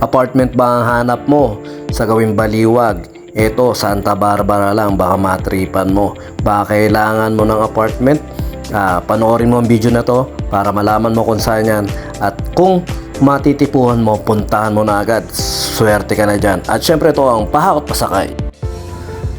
Apartment ba ang hanap mo sa gawing baliwag? Ito, Santa Barbara lang, baka matripan mo. Baka kailangan mo ng apartment? Ah, panoorin mo ang video na to para malaman mo kung saan yan. At kung matitipuhan mo, puntahan mo na agad. Swerte ka na dyan. At syempre ito ang pahakot pasakay.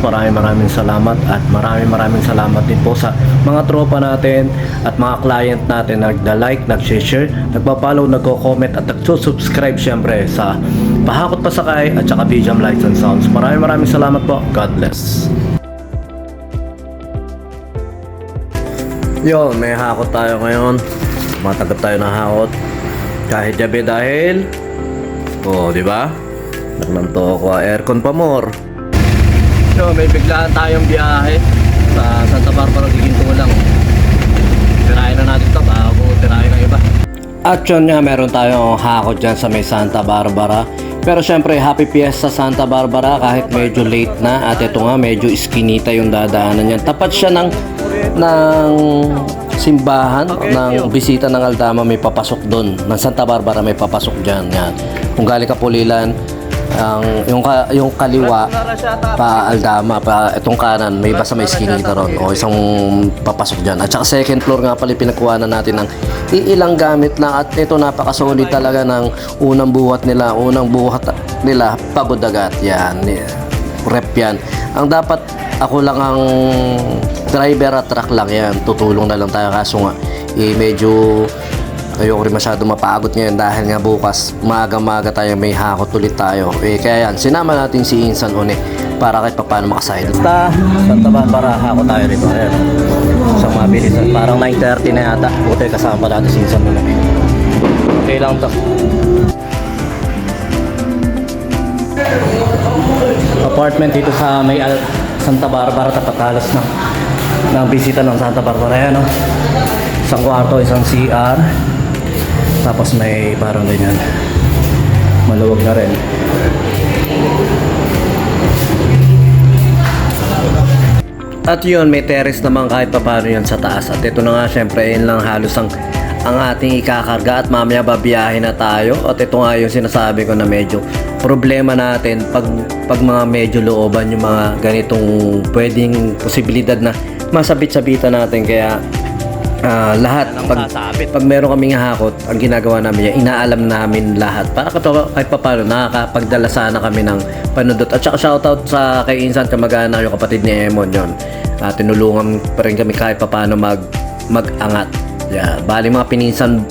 Maraming maraming salamat at maraming maraming salamat din po sa mga tropa natin at mga client natin na nagda-like, nag-share, nagpa-follow, nagko-comment at nagsusubscribe syempre sa Pahakot Pasakay at saka BJAM Lights and Sounds. Maraming maraming salamat po. God bless. Yo, may hakot tayo ngayon. Matagap tayo ng hakot. Kahit gabi dahil Oh, di ba? Naglanto ako, aircon pa more. So, may biglaan tayong biyahe sa Santa Barbara, giginto lang. Tirahin na natin ito bago tirahin ng iba. At yun nga, meron tayong hakot dyan sa may Santa Barbara. Pero syempre, happy fiesta Santa Barbara kahit medyo late na. At ito nga, medyo iskinita yung dadaanan yan. Tapat siya ng, ng simbahan, ng bisita ng Aldama may papasok doon. Ng Santa Barbara may papasok dyan. Yan. Kung galing ka Pulilan, ang yung ka, yung kaliwa pa Aldama pa itong kanan may basta may skinita ron o isang papasok diyan at saka second floor nga pala pinagkuhanan natin ng iilang gamit lang at ito napakasolid talaga ng unang buhat nila unang buhat nila pabudagat yan rep yan. Ang dapat ako lang ang driver at truck lang yan tutulong na lang tayo kaso nga eh, medyo ayoko rin masyado mapagod ngayon dahil nga bukas maaga-maga tayo may hakot ulit tayo. Eh kaya yan sinama natin si Insan Une para kahit paano makasahid basta Santa Barbara hakot tayo rito. Ayan. Sa mabilis parang 9.30 na yata. Buti kasama natin si Insan Une okay lang to. Apartment dito sa may Al Santa Barbara tapat halos ng ng bisita ng Santa Barbara yan no? isang kwarto isang CR tapos may parang ganyan maluwag na rin. At yun may terrace naman kahit pa paano yan sa taas. At ito na nga syempre yun lang halos ang ang ating ikakarga. At mamaya babiyahin na tayo. At ito nga yung sinasabi ko na medyo problema natin pag, pag mga medyo looban yung mga ganitong pwedeng posibilidad na masabit-sabitan natin. Kaya ah, lahat pag, pag meron kaming hakot ang ginagawa namin yan inaalam namin lahat. Para kato, kahit pa paano nakakapagdala sana kami ng panudot. At saka shoutout sa kay Insan kamag-anak yung kapatid ni Emon yon Ah, tinulungan pa rin kami kahit pa paano mag mag-angat. Yeah, bali mga pininsan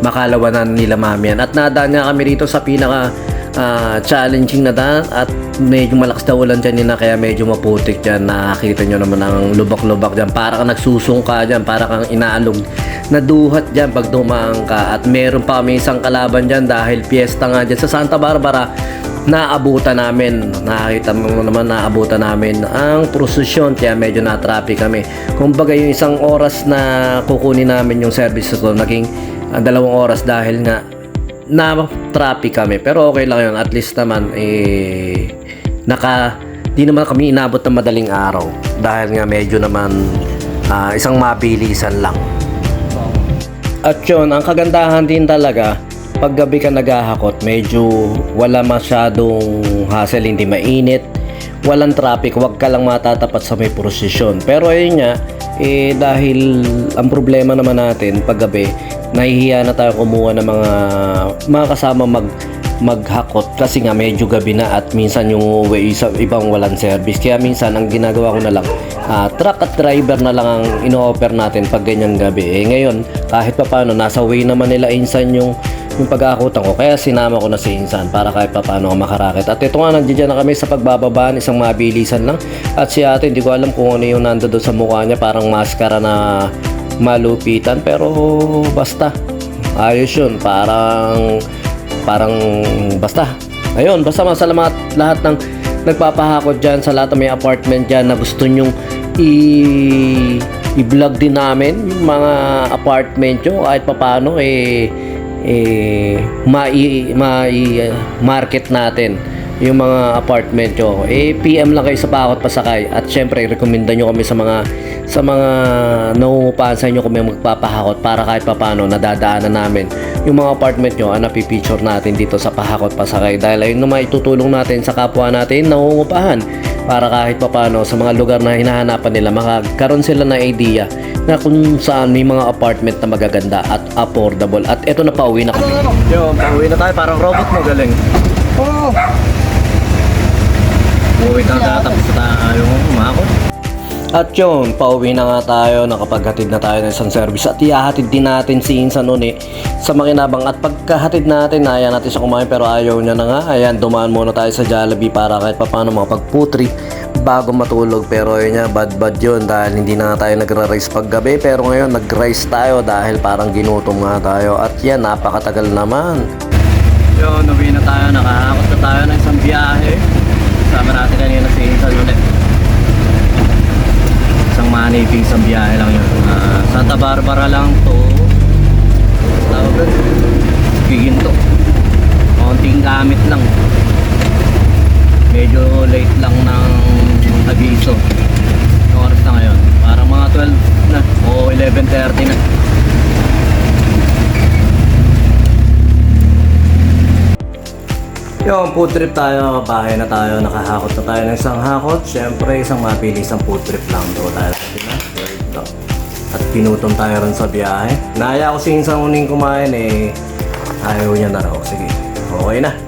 makalawanan nila mami yan. At nadaan nga kami rito sa pinaka ah, challenging na daan at medyo malakas daw ulan dyan yun na kaya medyo maputik dyan. Nakakita nyo naman ang lubak-lubak dyan. Para kang nagsusungka dyan para kang inaalog na duhat dyan pag dumaan ka. At meron pa kami isang kalaban dyan dahil piyesta nga dyan sa Santa Barbara. Naabutan namin. Nakakita mo naman naabutan namin ang prosesyon kaya medyo na-traffic kami. Kumbaga yung isang oras na kukunin namin yung service ko naging ah, dalawang oras dahil nga na traffic kami. Pero okay lang yun. At least naman eh naka di naman kami inabot ng madaling araw. Dahil nga medyo naman ah, isang mabilisan lang. At yun ang kagandahan din talaga pag gabi ka naghahakot medyo wala masyadong hassle hindi mainit walang traffic wag ka lang matatapat sa may prosesyon. Pero ayun nga eh dahil ang problema naman natin pag gabi nahihiya na tayo kumuha ng mga mga kasama mag maghakot kasi nga medyo gabi na at minsan yung uuwi sa ibang walang service. Kaya minsan ang ginagawa ko na lang ah, truck at driver na lang ang ino-offer natin pag ganyang gabi. Eh ngayon kahit pa paano nasa way naman nila insan yung yung pag-aakutan ko. Kaya sinama ko na si Insan para kahit pa paano makarakit at ito nga nandiyan na kami sa pagbababaan isang mabilisan lang. At si ate hindi ko alam kung ano yung nando doon sa mukha niya. Parang maskara na malupitan pero basta ayos yun parang parang basta. Ayun, basta masalamat lahat ng nagpapahakot dyan sa lahat ng may apartment dyan na gusto nyong i i-vlog din namin yung mga apartment nyo kahit papano eh eh mai, mai market natin yung mga apartment nyo. Eh PM lang kayo sa Pakot Pasakay. At syempre rekomenda nyo kami sa mga sa mga nangungupahan sa inyo kung may magpapahakot para kahit papano nadadaanan namin yung mga apartment nyo. Ang napipicture natin dito sa Pahakot Pasakay. Dahil ayun naman itutulong natin sa kapwa natin nangungupahan para kahit papano sa mga lugar na hinahanapan nila makakaroon sila ng idea na kung saan may mga apartment na magaganda at affordable. At eto na pauwi na kami. Yo pauwi na tayo. Parang robot mo galing. Oo. Uwi na tatapos na tayo umakot. At yun, pauwi na nga tayo, nakapaghatid na tayo ng isang service at ihahatid din natin si Insan nun eh sa makinabang at pagkahatid natin, ayaw natin siya kumain pero ayaw niya na nga. Ayan, dumaan muna tayo sa Jollibee para kahit papano makapagputri bago matulog pero yun nga, bad bad yun dahil hindi na tayo nagra-rice paggabi pero ngayon nag-rice tayo dahil parang ginutom nga tayo at yan, napakatagal naman. Yun, uwi na tayo, nakahakot na tayo ng isang biyahe. Kasama natin kanina si Insan ulit. Isang maniping isang biyahe lang yun. Ah, Santa Barbara lang to. Tawag doon. Giginto. Konting gamit lang. Medyo late lang ng abiso. Yung oras na ngayon. Parang mga 12 na o 11.30 na. Yung food trip tayo, bahay na tayo, nakahakot na tayo ng isang hakot. Siyempre, isang mabilis ang food trip lang do tayo. Diba? At pinutom tayo rin sa biyahe. Naya ko si isang uning kumain eh. Ayaw niya na raw. Sige, okay na.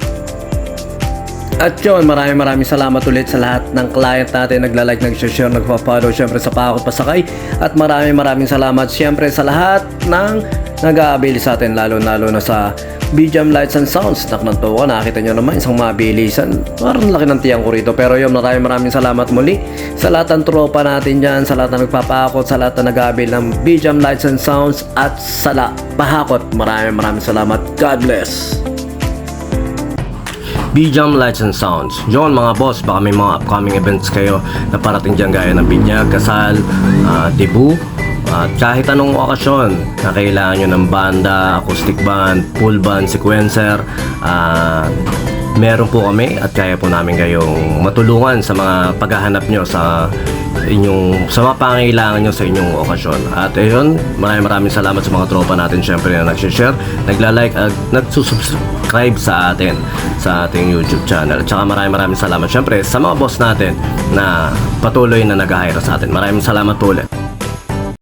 At yun, maraming maraming salamat ulit sa lahat ng client natin nagla-like, nag-share, nagpa-follow syempre sa Pakot Pasakay at maraming maraming salamat syempre sa lahat ng nag-aabili sa atin lalo-lalo na sa BGM Lights and Sounds. Naknanto ko, nakita nyo naman isang mabilisan. Parang laki ng tiyang ko rito. Pero yun, maraming maraming salamat muli sa lahat ng tropa natin dyan, sa lahat na nagpapakot, sa lahat na nag-aabil ng BGM Lights and Sounds at sa pahakot. Maraming maraming salamat. God bless! BJAM Lights and Sounds. Yon mga boss, baka may mga upcoming events kayo na parating dyan gaya ng binyag, kasal, ah, debut, at kahit anong okasyon na kailangan nyo ng banda, acoustic band, full band, sequencer, ah, meron po kami at kaya po namin kayong matulungan sa mga paghahanap nyo sa inyong sa mga pangailangan nyo sa inyong okasyon. At ayun, maraming maraming salamat sa mga tropa natin syempre na nag-share, nagla-like at nagsusubscribe sa atin sa ating YouTube channel. At saka maraming maraming salamat syempre sa mga boss natin na patuloy na nag-hire sa atin. Maraming salamat po ulit.